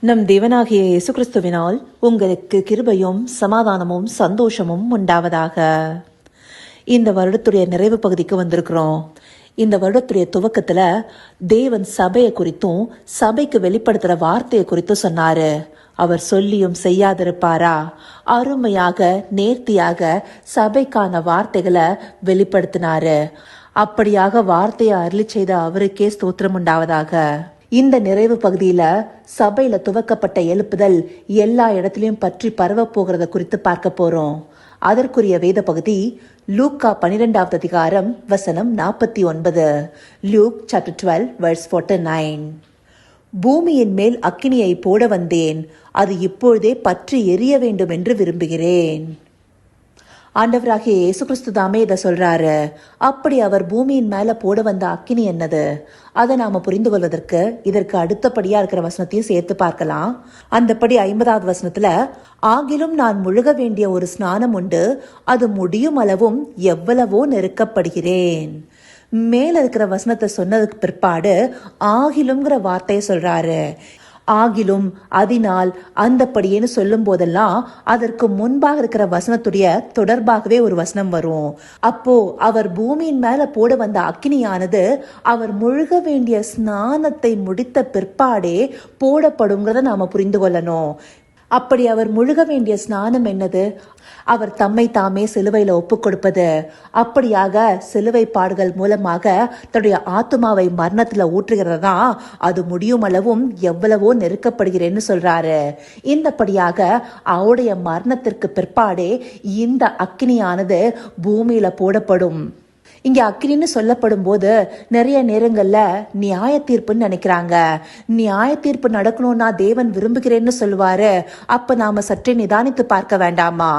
நம் தேவனாகிய இயேசு கிறிஸ்துவினால் உங்களுக்கு கிருபையும் சமாதானமும் சந்தோஷமும் உண்டாவதாக. இந்த வருடத்துடைய நிறைவு பகுதிக்கு வந்திருக்கிறோம். இந்த வருடத்துடைய துவக்கத்துல தேவன் சபையை குறித்தும் சபைக்கு வெளிப்படுத்துகிற வார்த்தையை குறித்தும் சொன்னாரு. அவர் சொல்லியும் செய்யாதிருப்பாரா? அருமையாக நேர்த்தியாக சபைக்கான வார்த்தைகளை வெளிப்படுத்தினாரு. அப்படியாக வார்த்தையை அருளி செய்த அவருக்கே ஸ்தோத்திரம் உண்டாவதாக. இந்த நிறைவு பகுதியில சபையில துவக்கப்பட்ட எழுப்புதல் எல்லா இடத்திலையும் பற்றி பரவ போகிறத குறித்து பார்க்க போறோம். அதற்குரிய வேத பகுதி லூக்கா பனிரெண்டாவது அதிகாரம் வசனம் நாற்பத்தி ஒன்பது. Luke chapter twelve verse forty nine பூமியின் மேல் அக்கினியை போட வந்தேன். அது இப்பொழுதே பற்றி எரிய வேண்டும் என்று விரும்புகிறேன். ஆண்டவராகிய இயேசு கிறிஸ்து தாமே இதை சொல்றாரு. அப்படி அவர் பூமியின் மேல போட வந்த அக்கினி என்னது? அதை நாம புரிந்து கொள்வதற்கு இதற்கு அடுத்தபடியா இருக்கிற வசனத்தையும் சேர்த்து பார்க்கலாம். அந்தபடி ஐம்பதாவது வசனத்துல ஆகிலும் நான் முழுக வேண்டிய ஒரு ஸ்நானம் உண்டு அது முடியும் அளவும் எவ்வளவோ நெருக்கப்படுகிறேன். மேல இருக்கிற வசனத்தை சொன்னதுக்கு பிற்பாடு ஆகிலும்ங்கிற வார்த்தையை சொல்றாரு. ஆகிலும் அதனால் அந்தப்படியேன்னு சொல்லும் போதெல்லாம் அதற்கு முன்பாக இருக்கிற வசனத்துடைய தொடர்பாகவே ஒரு வசனம் வரும். அப்போ அவர் பூமியின் மேல போட வந்த அக்கினியானது அவர் முழுக வேண்டிய ஸ்நானத்தை முடித்த பிற்பாடே போடப்படுங்கிறத நாம புரிந்து கொள்ளணும். அப்படி அவர் முழுக வேண்டிய ஸ்நானம் என்னது? அவர் தம்மை தாமே சிலுவையில் ஒப்புக் கொடுப்பது. அப்படியாக சிலுவை பாடுகள் மூலமாக தன்னுடைய ஆத்மாவை மரணத்தில் ஊற்றுகிறதா? அது முடியும் அளவும் எவ்வளவோ நெருக்கப்படுகிறேன்னு சொல்றாரு. இந்தபடியாக அவருடைய மரணத்திற்கு பிற்பாடே இந்த அக்னியானது பூமியில போடப்படும். இங்க அக்கினின்னு சொல்லப்படும் போது நிறைய நேரங்கள்ல நியாய தீர்ப்புன்னு நினைக்கிறாங்க. நியாய தீர்ப்பு நடக்கணும்னா தேவன் விரும்புகிறேன்னு சொல்லுவாரு. அப்ப நாம சற்றே நிதானித்து பார்க்க வேண்டாமா?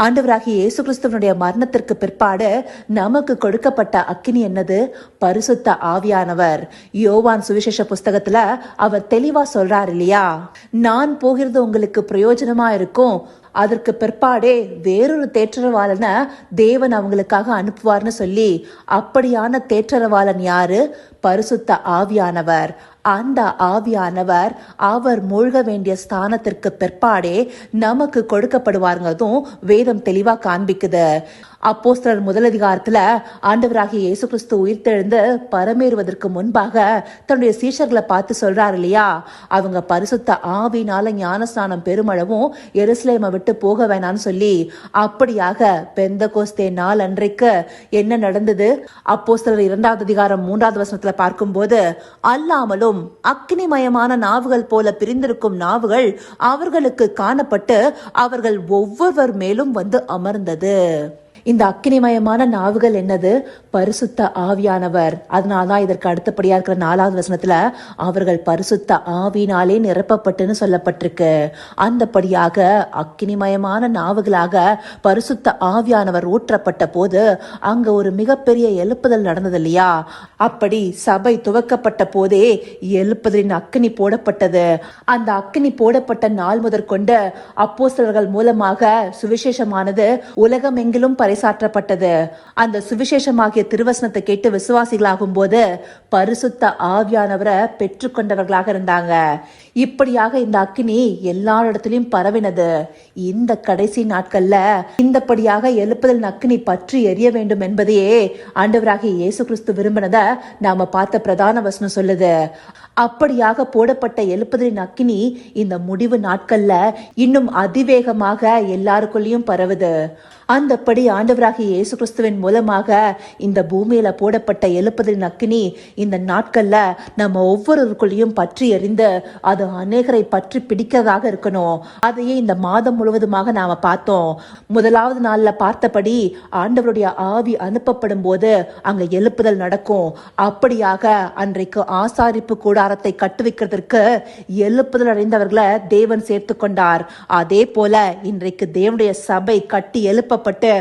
ஆண்டவராகி இயேசு கிறிஸ்துவனுடைய மரணத்திற்கு பிற்பாடு நமக்கு கொடுக்கப்பட்ட அக்கினி என்னது? பரிசுத்த ஆவியானவர். யோவான் சுவிசேஷ புஸ்தகத்துல அவர் தெளிவா சொல்றாரு இல்லையா? நான் போகிறது உங்களுக்கு பிரயோஜனமா இருக்கும். அதற்கு பிற்பாடே வேறொரு தேற்றரவாளனை தேவன் அவங்களுக்காக அனுப்புவார்னு சொல்லி அப்படியான தேற்றரவாளன் யாரு? பரிசுத்த ஆவியானவர். அந்த ஆவியானவர் அவர் மூழ்க வேண்டிய ஸ்தானத்திற்கு பிற்பாடே நமக்கு கொடுக்கப்படுவாருங்கிறதும் வேதம் தெளிவா காண்பிக்குது. அப்போஸ்தலர் முதலதிகாரத்துல ஆண்டவராகிய இயேசு கிறிஸ்து உயிர்த்தெழுந்து பரமேறுவதற்கு முன்பாக தன்னுடைய சீஷர்களை பார்த்து சொல்றாரு இல்லையா? அவங்க பரிசுத்த ஆவினால ஞானஸ்நானம் பெருமளவும் எருசலேமை விட்டு போக வேணாம்னு சொல்லி அப்படியாக பெந்த கோஸ்தே நாள் அன்றைக்கு என்ன நடந்தது? அப்போஸ்தலர் இரண்டாவது அதிகாரம் மூன்றாவது வசனத்துல பார்க்கும்போது இருந்தும் அக்னிமயமான நாவுகள் போல பிரிந்திருக்கும் நாவுகள் அவர்களுக்கு காணப்பட்டு அவர்கள் ஒவ்வொருவர் மேலும் வந்து அமர்ந்தது. இந்த அக்கினிமயமான நாவுகள் என்னது? பரிசுத்த ஆவியானவர். அதனாலதான் இதற்கு அடுத்தபடியா இருக்கிற நாலாவது வசனத்துல அவர்கள் பரிசுத்த ஆவினாலே நிரப்பப்பட்டுன்னு சொல்லப்பட்டிருக்கு. அந்தபடியாக அக்கினிமயமான நாவுகளாக பரிசுத்த ஆவியானவர் ஊற்றப்பட்ட போது அங்க ஒரு மிகப்பெரிய எழுப்புதல் நடந்தது இல்லையா அப்படி சபை துவக்கப்பட்ட போதே எழுப்புதலின் அக்கினி போடப்பட்டது. அந்த அக்கினி போடப்பட்ட நாள் முதற்கொண்டு அப்போஸ்தலர்கள் மூலமாக சுவிசேஷமானது உலகமெங்கிலும் பறைசாற்றப்பட்டது. அந்த சுவிசேஷமாகிய திருவசனத்தை கேட்டு விசுவாசிகளாகும் போது பரிசுத்த ஆவியானவரை பெற்றுக்கொண்டவர்களாக இருந்தாங்க. இப்படியாக இந்த அக்கினி எல்லா இடத்துலயும் பரவினது. இந்த கடைசி நாட்கள்ல இந்தபடியாக எழுப்புதல் அக்கினி பற்றி எரிய வேண்டும் என்பதையே ஆண்டவராகிய இயேசு கிறிஸ்து விரும்பினத நாம பார்த்த பிரதான வசனம் சொல்லுது. அப்படியாக போடப்பட்ட எழுப்புதலின் அக்கினி இந்த முடிவு நாட்கள்ல இன்னும் அதிவேகமாக எல்லாருக்குள்ளேயும் பரவுது. அந்தப்படி ஆண்டவராகிய இயேசு கிறிஸ்துவின் மூலமாக இந்த பூமியில போடப்பட்ட எழுப்பதின் அக்கினி இந்த நாட்கள்ல நம்ம ஒவ்வொருவருக்குள்ளேயும் பற்றி எறிந்து அது அநேகரை பற்றி பிடிக்கிறதாக இருக்கணும். அதையே இந்த மாதம் முழுவதுமாக நாம பார்த்தோம். முதலாவது நாள்ல பார்த்தபடி ஆண்டவருடைய ஆவி அனுப்பப்படும் போது அங்க எழுப்புதல் நடக்கும். அப்படியாக அன்றைக்கு ஆசாரிப்பு கூடாரத்தை கட்டு வைக்கிறதற்கு எழுப்புதல் அடைந்தவர்களை தேவன் சேர்த்து கொண்டார். அதே போல இன்றைக்கு தேவனுடைய சபை கட்டி எழுப்ப நிரப்பப்பட்டு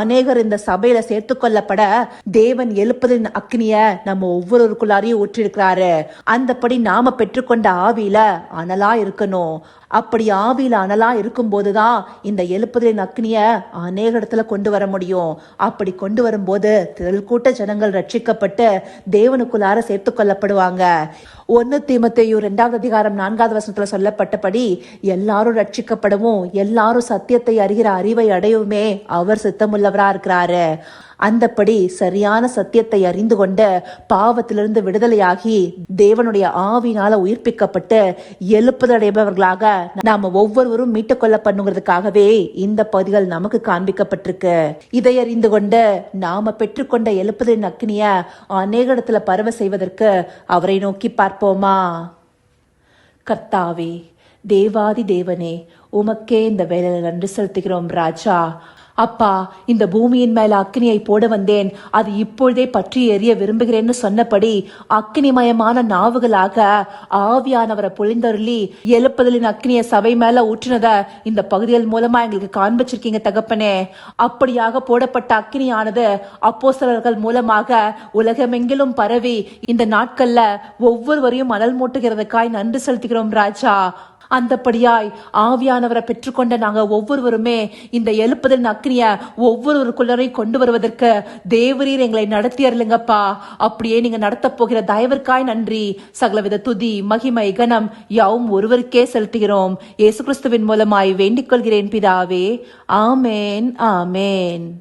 அநேகர் இந்த சபையில சேர்த்து கொள்ளப்பட தேவன் எழுப்பதின் அக்னிய நம்ம ஒவ்வொருவருக்குள்ளாரையும் ஊற்றிருக்கிறாரு அந்தபடி நாம பெற்றுக்கொண்ட ஆவியில அனலா இருக்கணும். அப்படி ஆவியில அனலா இருக்கும்போதுதான் இந்த எழுப்புதலின் அக்னியை அநேக இடத்துல கொண்டு வர முடியும். அப்படி கொண்டு வரும்போது திரள் கூட்ட ஜனங்கள் ரட்சிக்கப்பட்டு தேவனுக்குள்ளார சேர்த்து கொள்ளப்படுவாங்க. ஒன்னு தீமத்தையும் ரெண்டாவது அதிகாரம் நான்காவது வசனத்துல சொல்லப்பட்டபடி எல்லாரும் ரட்சிக்கப்படவும் எல்லாரும் சத்தியத்தை அறிகிற அறிவை அடையவுமே அவர் சித்தமுள்ளவரா இருக்கிறாரு. அந்தப்படி சரியான சத்தியத்தை அறிந்து கொண்டு பாவத்திலிருந்து விடுதலையாகி தேவனுடைய ஆவினால உயிர்ப்பிக்கப்பட்டு எழுப்புதடைபவர்களாக நாம ஒவ்வொருவரும் மீட்டுக்கொள்ள பண்ணுங்கிறதுக்காகவே இந்த பகுதிகள் நமக்கு காண்பிக்கப்பட்டிருக்கு. இதை அறிந்து கொண்டு நாம பெற்றுக்கொண்ட எழுப்புதலின் அக்னிய அநேக இடத்துல பரவ செய்வதற்கு அவரை நோக்கி பார்ப்போமா? கர்த்தாவே தேவாதி தேவனே உமக்கே இந்த வேலையில நன்றி செலுத்துகிறோம் ராஜா. அப்பா இந்த பூமியின் மேல அக்னியை போட வந்தேன். அது இப்பொழுதே பற்றி எரிய விரும்புகிறேன்னு சொன்னபடி அக்னிமயமான நாவுகளாக ஆவியானவரை பொழிந்தருளி எழுப்புதலின் அக்னிய சபை மேல ஊற்றினத இந்த பகுதிகள் மூலமா எங்களுக்கு காண்பிச்சிருக்கீங்க தகப்பனே. அப்படியாக போடப்பட்ட அக்னியானது அப்போஸ்தலர்கள் மூலமாக உலகமெங்கிலும் பரவி இந்த நாட்கள்ல ஒவ்வொருவரையும் மணல் மூட்டுகிறதுக்காய் நன்றி செலுத்துகிறோம் ராஜா. அந்தப்படியாய் ஆவியானவரை பெற்றுக்கொண்ட நாங்கள் ஒவ்வொருவருமே இந்த எழுப்புதல் அக்னிய ஒவ்வொருவருக்குள்ளரையும் கொண்டு வருவதற்கு தேவரீர் எங்களை நடத்தி அருளுங்கப்பா அப்படியே நீங்க நடத்த போகிற தயவிற்காய் நன்றி. சகலவித துதி மகிமை கனம் யாவும் ஒருவருக்கே செலுத்துகிறோம். இயேசு கிறிஸ்துவின் மூலமாய் வேண்டிக் கொள்கிறேன் பிதாவே. ஆமேன் ஆமேன்.